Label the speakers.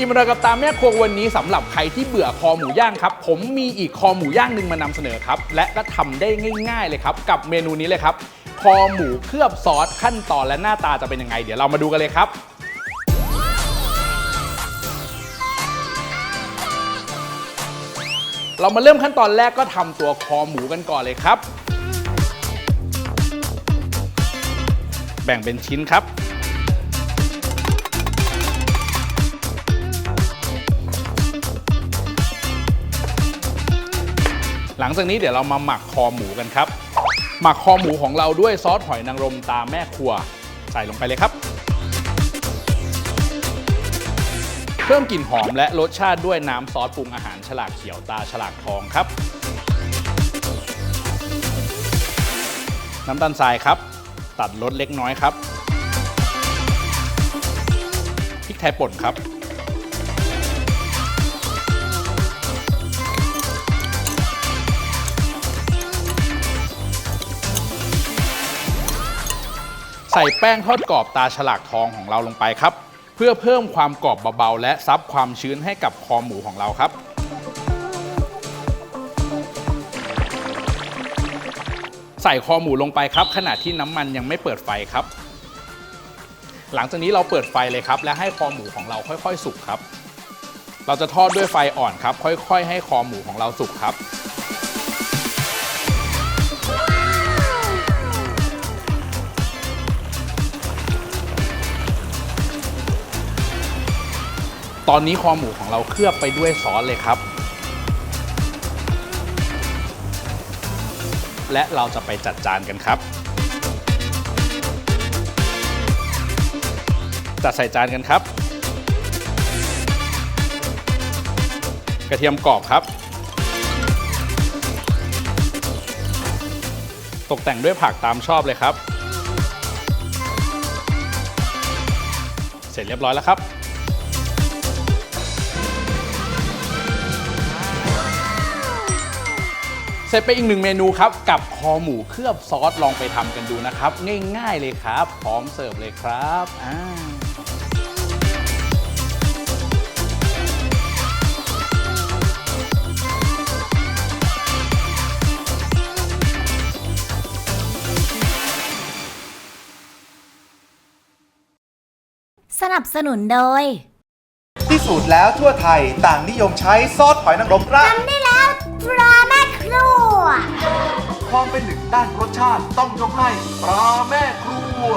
Speaker 1: อิมรากับตามแม่ครัววันนี้สำหรับใครที่เบื่อคอหมูย่างครับ ผมมีอีกคอหมูย่างหนึ่งมานำเสนอครับ และก็ทำได้ง่าย ๆเลยครับ กับเมนูนี้เลยครับ คอหมูเคลือบซอสขั้นตอนและหน้าตาจะเป็นยังไง เดี๋ยวเรามาดูกันเลยครับเรามาเริ่มขั้นตอนแรกก็ทำตัวคอหมูกันก่อนเลยครับ แบ่งเป็นชิ้นครับ หลังจากนี้เดี๋ยวเรามาหมักคอหมูกันครับ หมักคอหมูของเราด้วยซอสหอยนางรมตามแม่ครัว ใส่ลงไปเลยครับ เพิ่มกลิ่นหอมและรสชาติด้วยน้ำซอสปรุงอาหารฉลากเขียวตาฉลากทองครับ น้ำตาลทรายครับ ตัดรสเล็กน้อยครับพริกไทยป่นครับ ใส่แป้งทอดกรอบตาฉลากทองของเราลงไปครับ เพื่อเพิ่มความกรอบเบาๆ และซับความชื้นให้กับคอหมูของเราครับ ใส่คอหมูลงไปครับ ขณะที่น้ำมันยังไม่เปิดไฟครับ หลังจากนี้เราเปิดไฟเลยครับ และให้คอหมูของเราค่อยๆ สุกครับ เราจะทอดด้วยไฟอ่อนครับ ค่อย ๆ ให้คอหมูของเราสุกครับ ตอนนี้คอหมูของเราเคลือบไปด้วยซอสเลยครับ และเราจะไปจัดจานกันครับ จัดใส่จานกันครับ กระเทียมกรอบครับ ตกแต่งด้วยผักตามชอบเลยครับ เสร็จเรียบร้อยแล้วครับ เสร็จไปอีกหนึ่งเมนูครับ กับคอหมูเคลือบซอสลองไปทำกันดูนะครับ ง่ายๆเลยครับ พร้อมเสิร์ฟเลยครับอ่า
Speaker 2: สนับสนุนโดย
Speaker 3: พิสูจน์แล้วทั่วไทยต่างนิยมใช้ซอสหอยนางรมราด
Speaker 2: ทำได้แล้วตราแม่ครัว
Speaker 3: ความเป็นหนึ่งด้านรสชาติต้องยกให้ปลาแม่ครัว